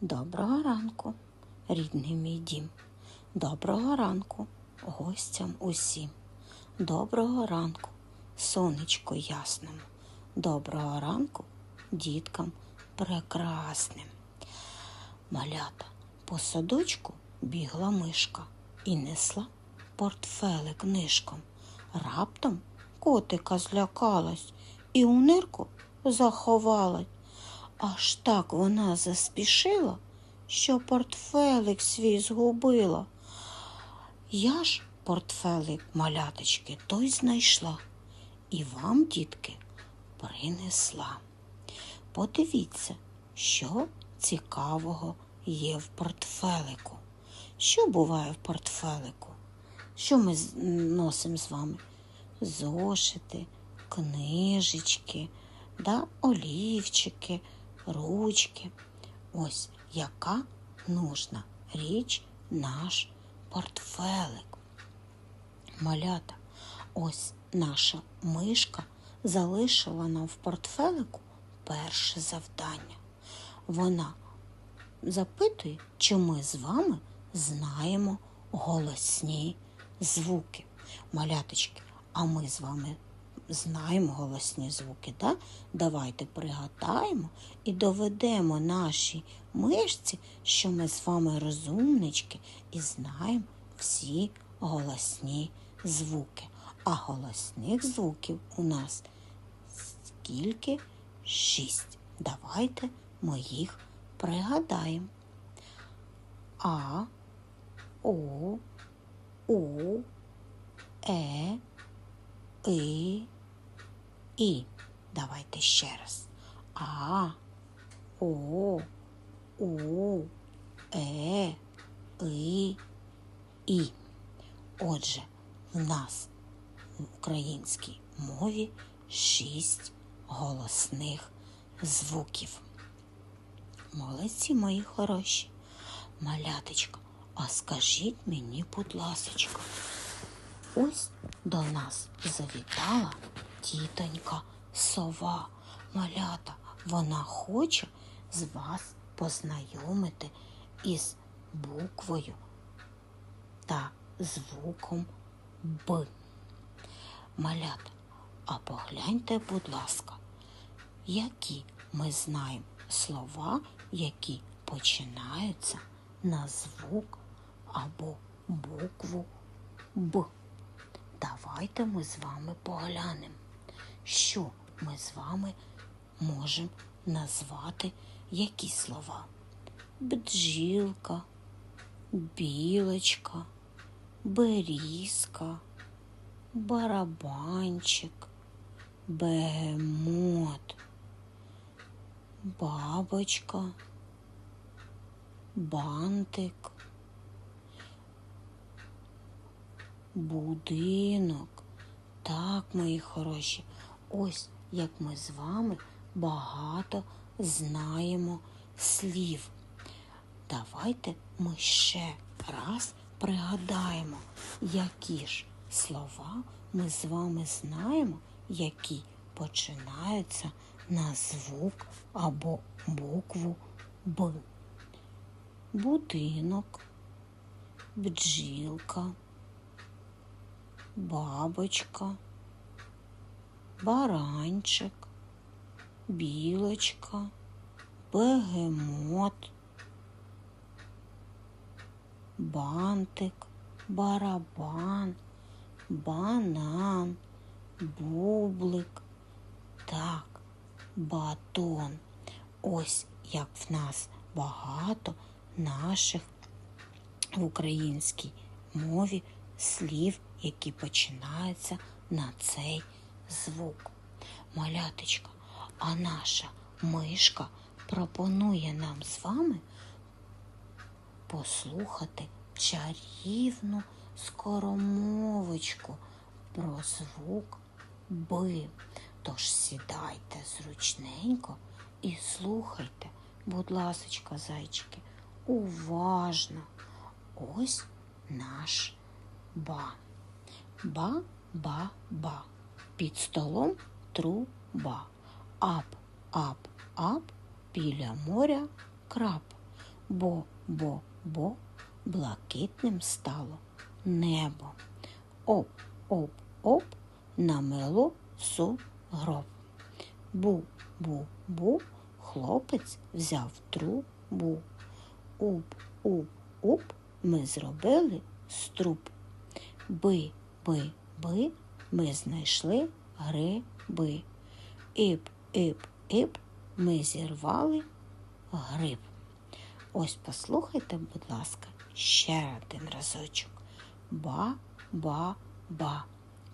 Доброго ранку, рідний мій дім. Доброго ранку гостям усім. Доброго ранку, сонечку ясному. Доброго ранку діткам прекрасним. Малята по садочку бігла мишка і несла портфелик нишком. Раптом котика злякалась і у нирку заховалась. Аж так вона заспішила, що портфелик свій згубила. Я ж портфелик маляточки той знайшла і вам, дітки, принесла. Подивіться, що цікавого є в портфелику. Що буває в портфелику? Що ми носимо з вами? Зошити, книжечки, да, олівчики, ручки. Ось яка нужна річ наш портфелик. Малята, ось наша мишка залишила нам в портфелику перше завдання. Вона запитує, чи ми з вами знаємо голосні звуки. Маляточки, а ми з вами знаємо голосні звуки, да? Давайте пригадаємо і доведемо нашій мишці, що ми з вами розумнички і знаємо всі голосні звуки. А голосних звуків у нас скільки? Шість. Давайте ми їх пригадаємо. А, О, У, Е, И, І. Давайте ще раз. А, О, У, Е, И, І. Отже, в нас в українській мові шість голосних звуків. Молодці мої хороші. Маляточка, а скажіть мені, будь ласочка, ось до нас завітала тітонька сова. Малята, вона хоче з вас познайомити із буквою та звуком Б. Малята, а погляньте, будь ласка, які ми знаємо слова, які починаються на звук або букву Б. Давайте ми з вами поглянемо, що ми з вами можемо назвати які слова. Бджілка, білочка, берізка, барабанчик, бегемот, бабочка, бантик, будинок. Так, мої хороші, ось як ми з вами багато знаємо слів. Давайте ми ще раз пригадаємо, які ж слова ми з вами знаємо, які починаються на звук або букву Б. Будинок, бджілка, бабочка, баранчик, білочка, бегемот, бантик, барабан, банан, бублик, так, батон. Ось як в нас багато наших в українській мові слів, які починаються на цей звук. Маляточка, а наша мишка пропонує нам з вами послухати чарівну скоромовочку про звук Б. Тож сідайте зручненько і слухайте, будь ласочка, зайчики, уважно. Ось наш ба. Ба-ба-ба. Під столом труба. Ап, ап, ап, біля моря краб. бо, бо, бо, блакитним стало небо. Оп, оп, оп, намело сугроб. Бу, бу, бу, хлопець взяв трубу. Уп, уп, уп, ми зробили струп. Би, би, би, ми знайшли гриби. Іп, іп, іп, ми зірвали гриб. Ось послухайте, будь ласка, ще один разочок. Ба, ба, ба.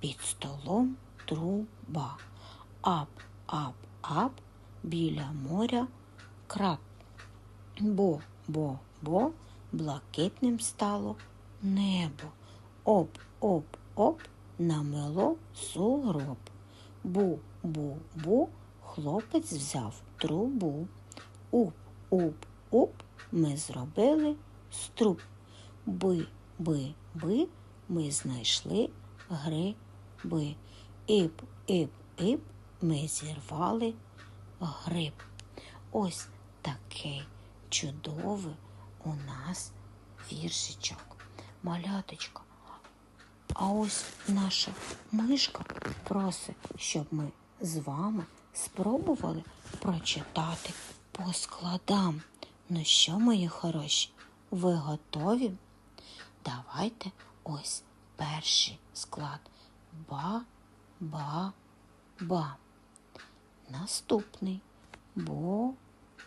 Під столом труба. Ап, ап, ап, біля моря краб. Бо, бо, бо, блакитним стало небо. Оп, оп, оп, намело сугроб. Бу, бу, бу, хлопець взяв трубу. Уп, уп, уп, ми зробили струп. Би, би, би, ми знайшли гриби. Іп, іп, іп, ми зірвали гриб. Ось такий чудовий у нас віршичок. Маляточка. А ось наша мишка просить, щоб ми з вами спробували прочитати по складам. Ну що, мої хороші, ви готові? Давайте ось перший склад. Ба, ба, ба. Наступний бо,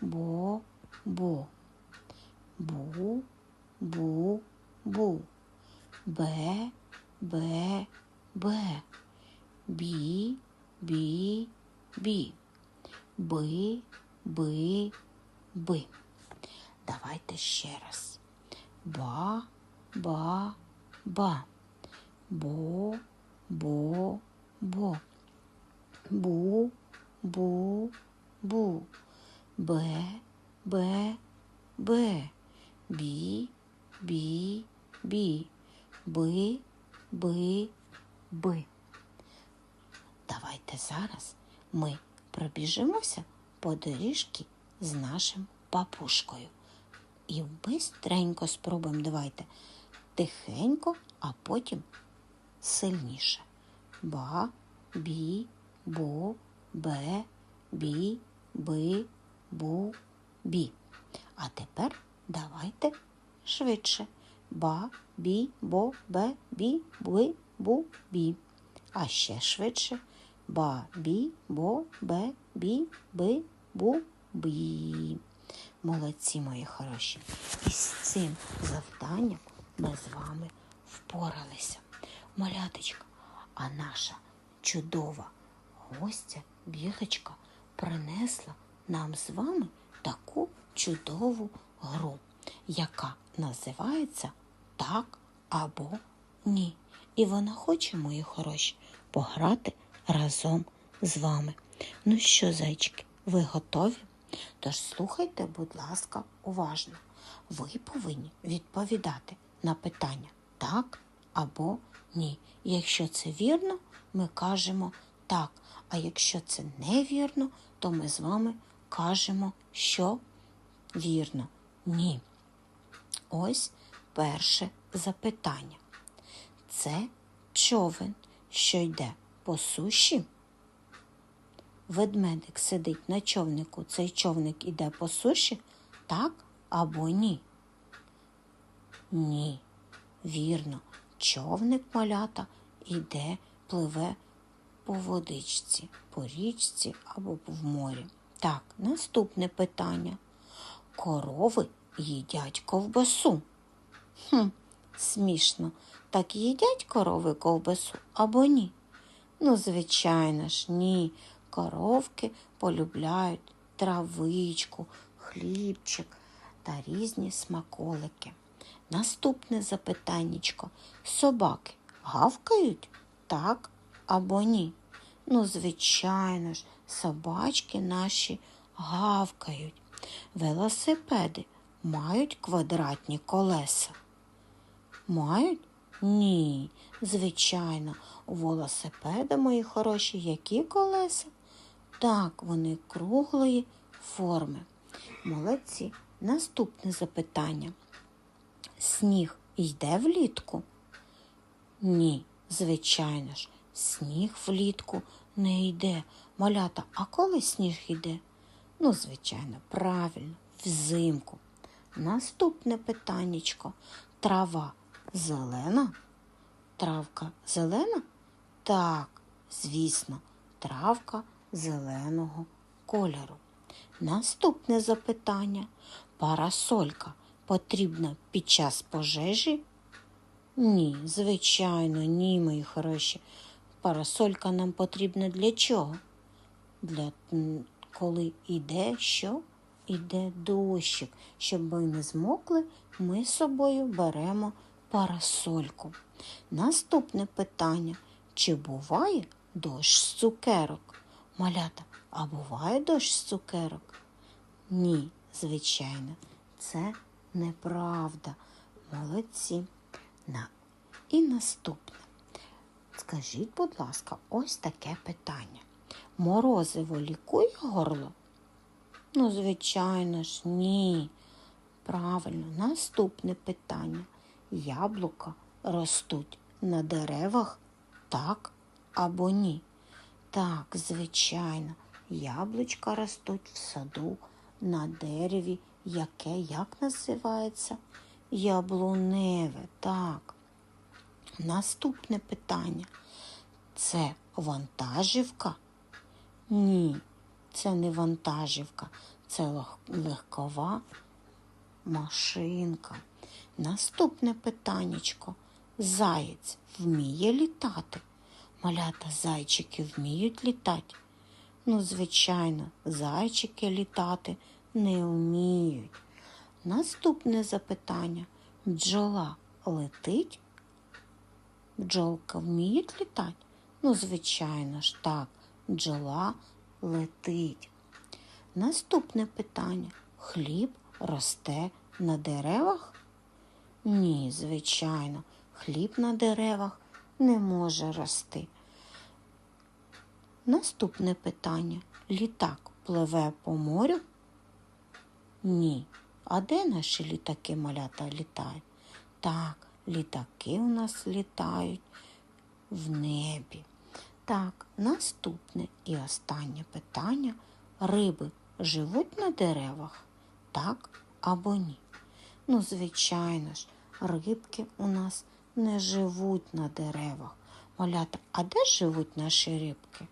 бо, бо. Бу, бу, бу. Бе, бе, бе. Бі, бі, бі. Би, би, би. Давайте ще раз. Ба, ба, ба. Бо, бо, бо. Бу, бу, бу. Бе, бе, бе. Бі, бі, бі. Би, би, би. Давайте зараз ми пробіжимося по доріжці з нашим папушкою. І бистренько спробуємо, давайте тихенько, а потім сильніше. Ба, бі, бо, бе, бі, би, бу, бі. А тепер давайте швидше. Ба, бі, бо, бе, бі, би, бу, бі. А ще швидше. Ба, бі, бо, бе, бі, би, бу, бі. Молодці, мої хороші. І з цим завданням ми з вами впоралися. Маляточка, а наша чудова гостя, білочка, принесла нам з вами таку чудову гру, яка називається так або ні. І вона хоче, мої хороші, пограти разом з вами. Ну що, зайчики, ви готові? Тож слухайте, будь ласка, уважно. Ви повинні відповідати на питання так або ні. Якщо це вірно, ми кажемо так. А якщо це невірно, то ми з вами кажемо, що вірно ні. Ось перше запитання. Це човен, що йде по суші. Ведмедик сидить на човнику. Цей човник іде по суші, так або ні? Ні. Вірно, човник малята іде, пливе по водичці, по річці або в морі. Так, наступне питання. Корови їдять ковбасу. Хм, смішно. Так їдять корови ковбасу або ні? Ну, звичайно ж, ні. Коровки полюбляють травичку, хлібчик та різні смаколики. Наступне запитаннячко. Собаки гавкають так або ні? Ну, звичайно ж, собачки наші гавкають. Велосипеди мають квадратні колеса. Мають? Ні. Звичайно, у велосипеда, мої хороші, які колеса? Так, вони круглої форми. Молодці. Наступне запитання. Сніг йде влітку? Ні, звичайно ж, сніг влітку не йде. Малята, а коли сніг йде? Ну, звичайно, правильно, взимку. Наступне питаннячко. Трава зелена? Травка зелена? Так, звісно, травка зеленого кольору. Наступне запитання. Парасолька потрібна під час пожежі? Ні, звичайно, ні, мої хороші. Парасолька нам потрібна для чого? Для коли йде що? Іде дощик. Щоб ми не змокли, ми з собою беремо парасольку. Наступне питання. Чи буває дощ з цукерок? Малята, а буває дощ з цукерок? Ні, звичайно, це неправда. Молодці. На. І наступне. Скажіть, будь ласка, ось таке питання. Морозиво лікує горло? Ну, звичайно ж, ні. Правильно, наступне питання. Яблука ростуть на деревах, так або ні? Так, звичайно, яблучка ростуть в саду на дереві, яке як називається? Яблуневе, так. Наступне питання. Це вантажівка? Ні, це не вантажівка, це легкова машинка. Наступне питаннячко. Заєць вміє літати? Малята зайчики вміють літати? Ну, звичайно, зайчики літати не вміють. Наступне запитання. Бджола летить? Бджолка вміють літати? Ну, звичайно ж, так, бджола летить. Наступне питання. Хліб росте на деревах? Ні, звичайно, хліб на деревах не може рости. Наступне питання. Літак пливе по морю? Ні. А де наші літаки малята літають? Так, літаки у нас літають в небі. Так, наступне і останнє питання. Риби живуть на деревах? Так або ні? Ну, звичайно ж, рибки у нас не живуть на деревах. Малята, а де живуть наші рибки?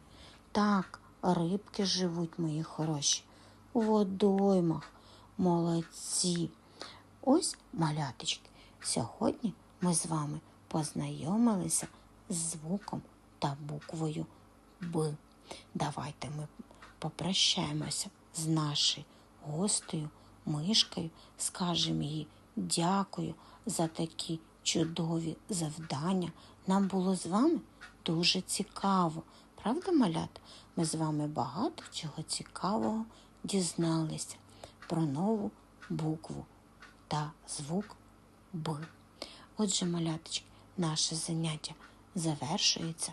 Так, рибки живуть, мої хороші, у водоймах. Молодці. Ось, маляточки, сьогодні ми з вами познайомилися з звуком та буквою Б. Давайте ми попрощаємося з нашою гостею, мишкою, скажемо їй дякую за такі чудові завдання. Нам було з вами дуже цікаво. Правда, малята? Ми з вами багато чого цікавого дізналися про нову букву та звук Б. Отже, маляточки, наше заняття завершується.